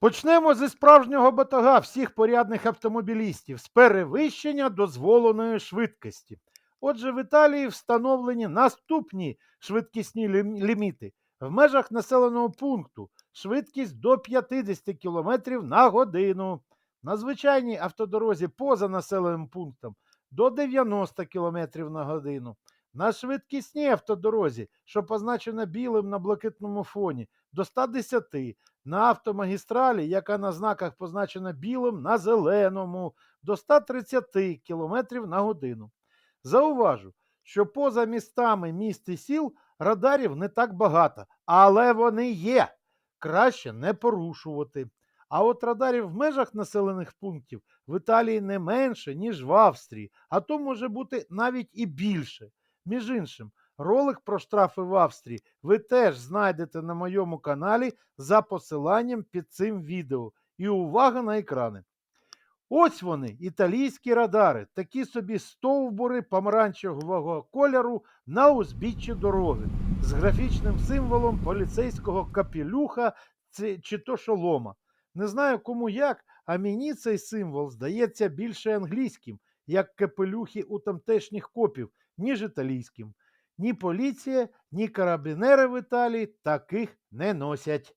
Почнемо зі справжнього батога всіх порядних автомобілістів з перевищення дозволеної швидкості. Отже, в Італії встановлені наступні швидкісні ліміти. В межах населеного пункту швидкість до 50 км на годину. На звичайній автодорозі поза населеним пунктом до 90 км на годину. На швидкісній автодорозі, що позначена білим на блакитному фоні, до 110 на автомагістралі, яка на знаках позначена білим на зеленому, до 130 км на годину. Зауважу, що поза містами міст і сіл радарів не так багато, але вони є. Краще не порушувати. А от радарів в межах населених пунктів в Італії не менше, ніж в Австрії, а то може бути навіть і більше. Між іншим, ролик про штрафи в Австрії ви теж знайдете на моєму каналі за посиланням під цим відео. І увага на екрани. Ось вони, італійські радари, такі собі стовбури помаранчевого кольору на узбіччі дороги з графічним символом поліцейського капелюха ці- чи то шолома. Не знаю кому як, а мені цей символ здається більше англійським, як капелюхи у тамтешніх копів, ніж італійським. Ні поліція, ні карабінери в Італії таких не носять.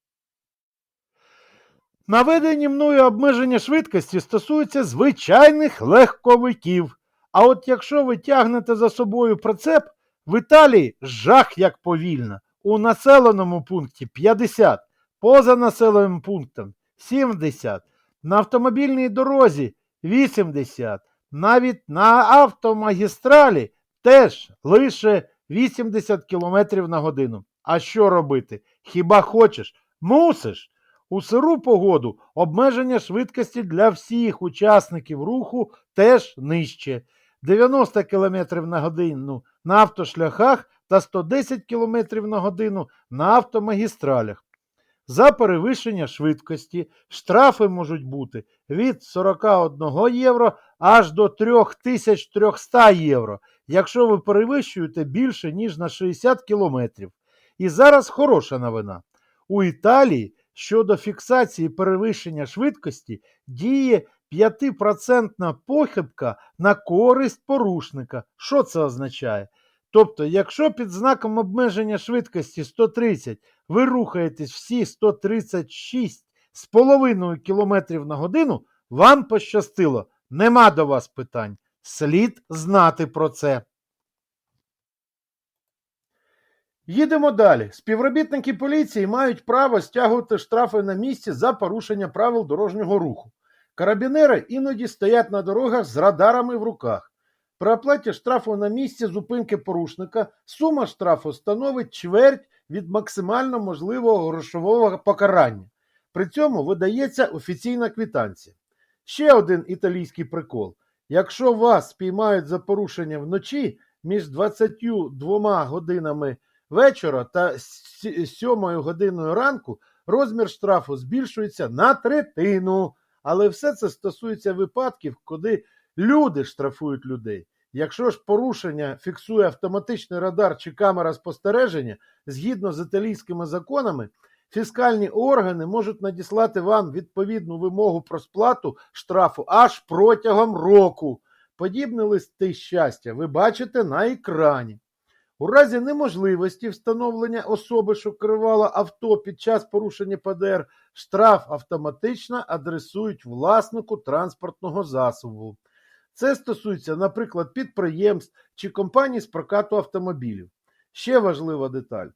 Наведені мною обмеження швидкості стосуються звичайних легковиків. А от якщо ви тягнете за собою прицеп, в Італії жах як повільно. У населеному пункті 50, поза населеним пунктом 70, на автомобільній дорозі 80, навіть на автомагістралі теж лише 80 км на годину. А що робити? Хіба хочеш? Мусиш. У сиру погоду обмеження швидкості для всіх учасників руху теж нижче. 90 км на годину на автошляхах та 110 км на годину на автомагістралях. За перевищення швидкості штрафи можуть бути від 41 євро аж до 3300 євро, якщо ви перевищуєте більше, ніж на 60 кілометрів. І зараз хороша новина. У Італії щодо фіксації перевищення швидкості діє 5% похибка на користь порушника. Що це означає? Тобто, якщо під знаком обмеження швидкості 130 ви рухаєтесь всі 136 з половиною кілометрів на годину, вам пощастило, нема до вас питань. Слід знати про це. Їдемо далі. Співробітники поліції мають право стягувати штрафи на місці за порушення правил дорожнього руху. Карабінери іноді стоять на дорогах з радарами в руках. При оплаті штрафу на місці зупинки порушника сума штрафу становить чверть від максимально можливого грошового покарання. При цьому видається офіційна квитанція. Ще один італійський прикол. Якщо вас спіймають за порушення вночі між 22 годинами вечора та 7 годиною ранку, розмір штрафу збільшується на третину. Але все це стосується випадків, коли люди штрафують людей. Якщо ж порушення фіксує автоматичний радар чи камера спостереження, згідно з італійськими законами, фіскальні органи можуть надіслати вам відповідну вимогу про сплату штрафу аж протягом року. Подібні листи щастя ви бачите на екрані. У разі неможливості встановлення особи, що керувала авто під час порушення ПДР, штраф автоматично адресують власнику транспортного засобу. Це стосується, наприклад, підприємств чи компаній з прокату автомобілів. Ще важлива деталь.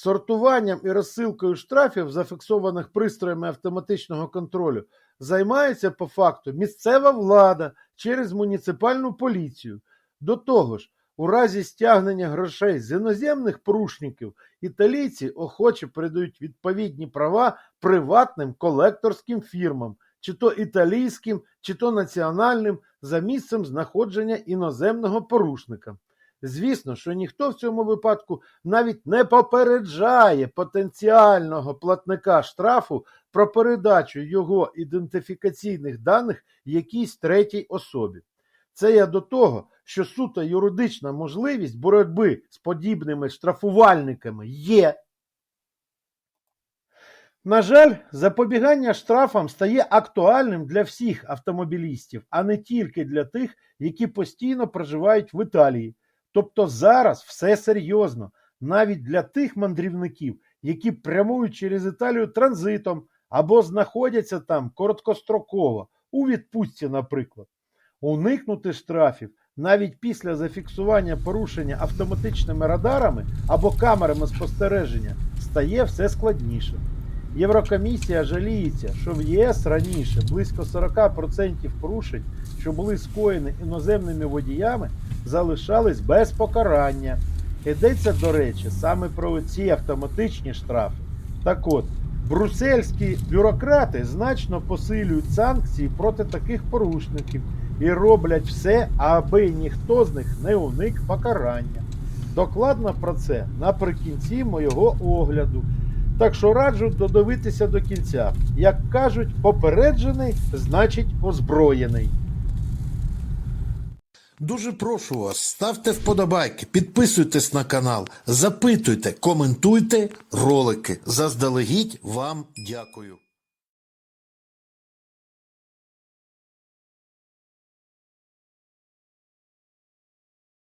Сортуванням і розсилкою штрафів, зафіксованих пристроями автоматичного контролю, займається по факту місцева влада через муніципальну поліцію. До того ж, у разі стягнення грошей з іноземних порушників італійці охоче передають відповідні права приватним колекторським фірмам, чи то італійським, чи то національним, за місцем знаходження іноземного порушника. Звісно, що ніхто в цьому випадку навіть не попереджає потенціального платника штрафу про передачу його ідентифікаційних даних якійсь третій особі. Це я до того, що суто юридична можливість боротьби з подібними штрафувальниками є. На жаль, запобігання штрафам стає актуальним для всіх автомобілістів, а не тільки для тих, які постійно проживають в Італії. Тобто зараз все серйозно, навіть для тих мандрівників, які прямують через Італію транзитом або знаходяться там короткостроково, у відпустці, наприклад. Уникнути штрафів навіть після зафіксування порушення автоматичними радарами або камерами спостереження стає все складніше. Єврокомісія жаліється, що в ЄС раніше близько 40% порушень, що були скоєні іноземними водіями, залишались без покарання. Йдеться, до речі, саме про ці автоматичні штрафи. Так от, брусельські бюрократи значно посилюють санкції проти таких порушників і роблять все, аби ніхто з них не уник покарання. Докладно про це наприкінці моєго огляду. Так що раджу додивитися до кінця. Як кажуть, попереджений значить озброєний. Дуже прошу вас, ставте вподобайки, підписуйтесь на канал, запитуйте, коментуйте ролики. Заздалегідь вам дякую.